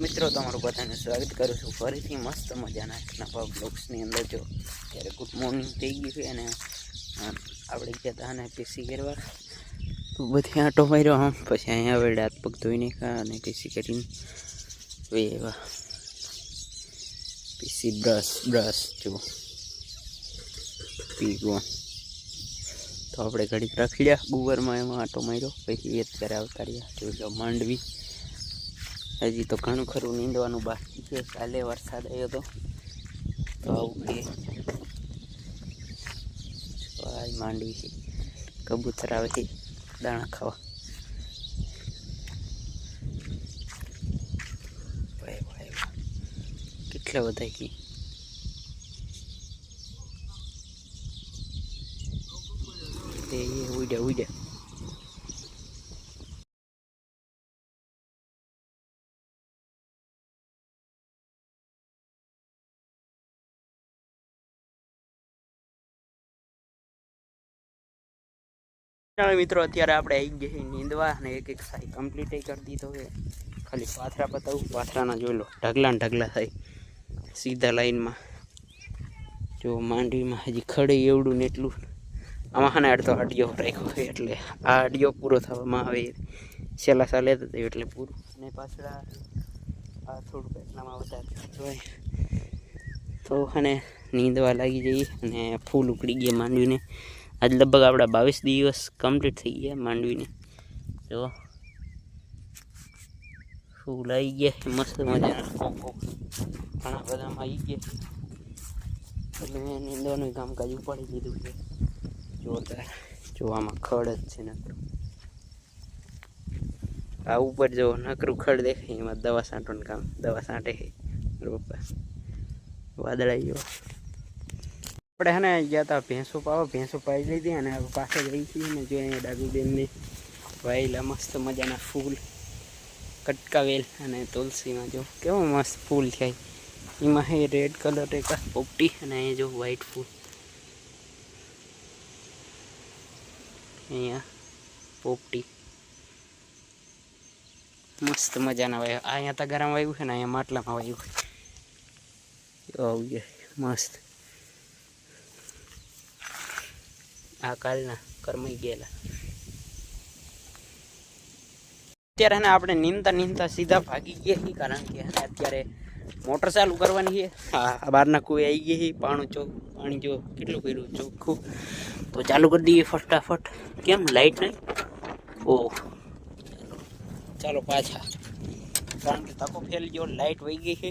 મિત્રો, તમારું બધાને સ્વાગત કરું છું. ફરીથી મસ્ત મજાના નવા બ્લોગ્સની અંદર. જો ત્યારે ગુડ મોર્નિંગ થઈ ગયું છે અને આપણે ગયા હતા અને પીસી કરવા તો બધી આંટો માર્યો, આમ પછી અહીંયા હવે હાથ પગ ધોઈ નાખ્યા અને પીસી કરીને એવા પીસી બ્રશ બ્રશ જો. પીગો તો આપણે ઘડીક રખડ્યા, ગુવરમાં એમાં આંટો માર્યો, પછી અત્યારે આવતા રહ્યા. જો માંડવી. હજી તો ઘણું ખરું નીંદવાનું બાકી છે. કાલે વરસાદ આવ્યો હતો તો આવું કે. માંડી છે. કબૂતર આવે છે. દાણા ખાવા. કેટલા બધા કી. ઉડ્યા ઉડ્યા. મિત્રો, અત્યારે આપણે આવી ગયા નીંદવા અને એક એક સાઈ કમ્પ્લીટ કરી દીધો છે. ખાલી પાથરા બતાવું પાથરાના જોઈ લો, ઢગલા ઢગલા થાય. સીધા લાઈનમાં જો માંડવીમાં હજી ખડે એવડું ને એટલું. આમાં હાને અડધો આડિયો રાખ્યો છે એટલે આ આડિયો પૂરો થવામાં આવે છેલ્લા સાલે થયું એટલે પૂરું. અને પાછળ આ થોડુંક એટલામાં વધારે હોય તો અને નીંદવા લાગી જઈએ અને ફૂલ ઉકળી ગયા માંડવીને. આજ લગભગ આપણા બાવીસ દિવસ કમ્પ્લીટ થઈ ગયા માંડવીને. જો. ફૂલ આવી ગયા? મસ્ત મજાના ઘણા બધામાં આવી ગયા. એટલે મેં નીંદવાનું કામકાજ ઉપાડી લીધું છે. જોરદાર. જોવામાં ખડ જ છે નકરું. આ ઉપર જો નકરું ખડ દેખાય, એમાં દવા છાંટવાનું કામ, દવા છાંટે છે. રોપા વાદળાઈ ગયો. આપણે હે ને ગયા હતા ભેંસો પાવા, ભેંસો પાઈ લીધી અને પાસે જઈ છીએ ને જો અહીંયા ડાબીબેનને વાયેલા મસ્ત મજાના ફૂલ કટકાવેલ અને તુલસીમાં જો કેવો મસ્ત ફૂલ થાય એમાં હે રેડ કલર એક પોપટી અને અહીંયા જો વ્હાઈટ ફૂલ. અહીંયા પોપટી. મસ્ત મજાના વાય અહીંયા તગારામાં વાવ્યું છે ને અહીંયા માટલામાં વાવ્યું છે, મસ્ત. આ કાલના કરમાઈ ગયેલા. અત્યારે ને આપણે નીંદતા નીંદતા સીધા ભાગી ગયા છીએ, કારણ કે અત્યારે મોટર ચાલુ કરવાની છે. હા બહારના કુએ આવી ગઈ પાણું ચોક પાણી જો કેટલું કર્યું, ચોખ્ખું. તો ચાલુ કરી દઈએ ફટાફટ. કેમ, લાઈટ નહીં? ઓહ. ચાલો પાછા. કારણ કે તકો ફેલ ગયો, લાઈટ વહી ગઈ છે.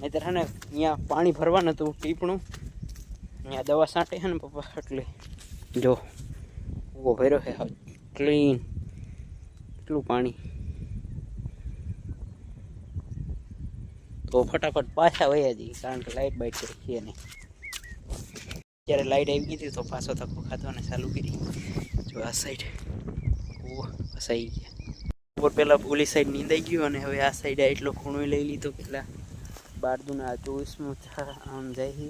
નહીતર હે અહીંયા પાણી ભરવાનું હતું, ટીપણું. અહીંયા દવા છાંટે છે ને પપ્પા, એટલે જો, ઊભો ભર્યો છે. ક્લીન કેટલું પાણી? તો ફટાફટ પાછા વયા જઈએ, કારણ કે લાઇટ બાઇટ છે નહીં જ્યારે લાઇટ આવી ગઈ હતી, તો પાછો ધક્કો ખાતો અને ચાલુ કરી. જો આ સાઈડ ઓ ફસાઈ ગયા. ઉપર પહેલાં ઓલી સાઈડ નીંદાઈ ગયું અને હવે આ સાઈડ એટલો ખૂણો લઈ લીધો કેટલા બાર દુના ચોવીસમું આમ જાય છે.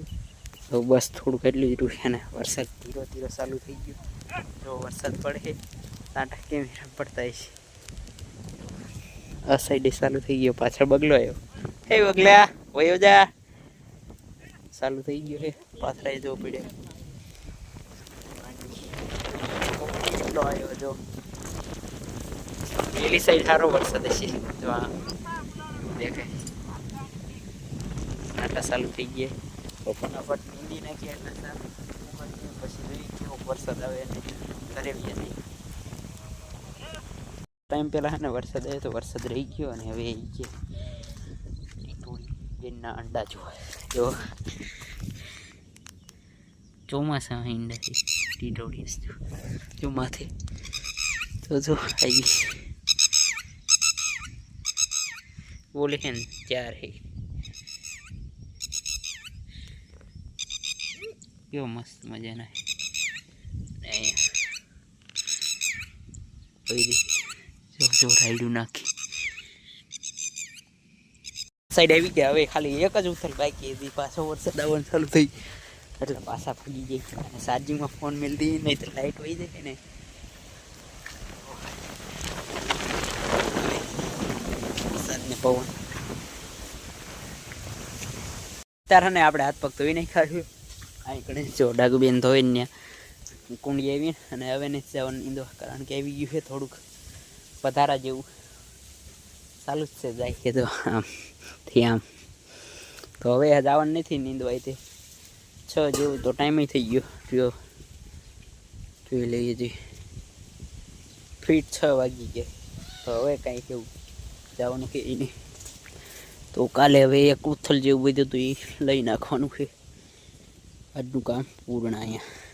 તો બસ થોડુંક એટલું જ રહ્યું છે ને. વરસાદ ધીરો ધીરો ચાલુ થઈ ગયો. જો વરસાદ પડે તાંટા કેમ પડતા છે આ ચાલુ થઈ ગયો, પાછળ બગલો આવ્યો. હે બગલ્યા વયો જા. ચાલુ થઈ ગયો હે પાથરા જો પડે કેટલો જો. પેલી સાઈડ સારો વરસાદ હશે. જો આ દેખાય. ચાલુ થઈ ગયા. તો ફટાફટ નીંદી નાખીએ એટલે પછી જોઈ કેવો વરસાદ આવે ટાઈમ પહેલાં ને વરસાદ આવ્યો તો વરસાદ રહી ગયો અને હવે એ કે બેનના અંડા જોવા. જો. ચોમાસામાં ઈંડા છે ટીટોળી જો તો જો આવી બોલે ચાર હે. કેવો મસ્ત મજાના જો રાયડું નાખી. સાઈડ આવી ગયા, હવે ખાલી એક જ ઉથલ બાકી હતી. પાછો વરસાદ આવવાનું ચાલુ થઈ એટલે પાછા ભાગી જાય અને ચાર્જિંગમાં ફોન મેળતી નહીં તો લાઇટ વહી જાય ને વરસાદ ને પવન. તારાને આપણે હાથ પગ તો નહીં ખાધું આ એકડે જો ડાગુબેન ધોઈ ને ત્યાં કુંડી આવી અને હવે ને જવાનું ઈંદવા કારણ કે આવી ગયું છે થોડુંક પધારા જેવું. ચાલુ જ છે જાય કે તો આમ, થી આમ. તો હવે જવાનું નથી નીંદવાય તે છ જેવું તો ટાઈમે થઈ ગયો. જો, જોઈ લઈએ જોઈએ ફીટ છ વાગી ગયા. તો હવે કાંઈ કેવું, જવાનું કે નહીં. તો કાલે હવે એક ઉથલ જેવું બધું તો એ લઈ નાખવાનું છે. આજનું કામ પૂર્ણ અહીંયા.